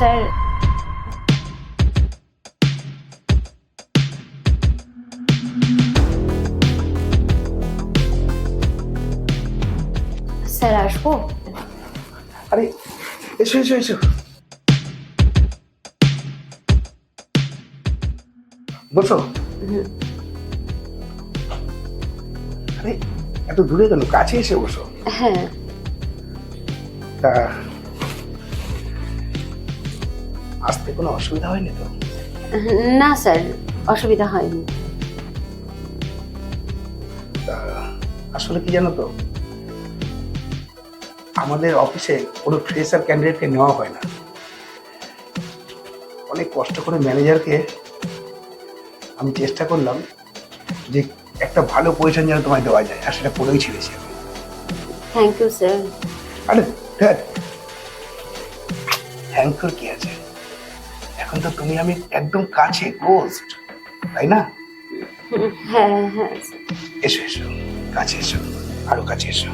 Sir. Sir আসব? আরে এসো এসো এসো। বসো। আরে এত দূরে কেন? কাছে এসে বসো। হ্যাঁ। তা আসতে কোনো অসুবিধা হয়নি তো? না স্যার অসুবিধা হয়নি। আসলে কি জানো তো? আমাদের অফিসে কোনো ফ্রেশার ক্যান্ডিডেটকে নেওয়া হয় না। অনেক কষ্ট করে ম্যানেজারকে আমি চেষ্টা করলাম যে একটা ভালো পজিশন যেন তোমায় দেওয়া যায় আর সেটা করেই ছেড়েছি আমি। থ্যাংক ইউ স্যার আরে থ্যাংক ইউর কি আছে? এখন তো তুমি আমি একদম কাছে ক্লোজড তাই না? হ্যাঁ হ্যাঁ। এসো এসো কাছে এসো আরও কাছে এসো।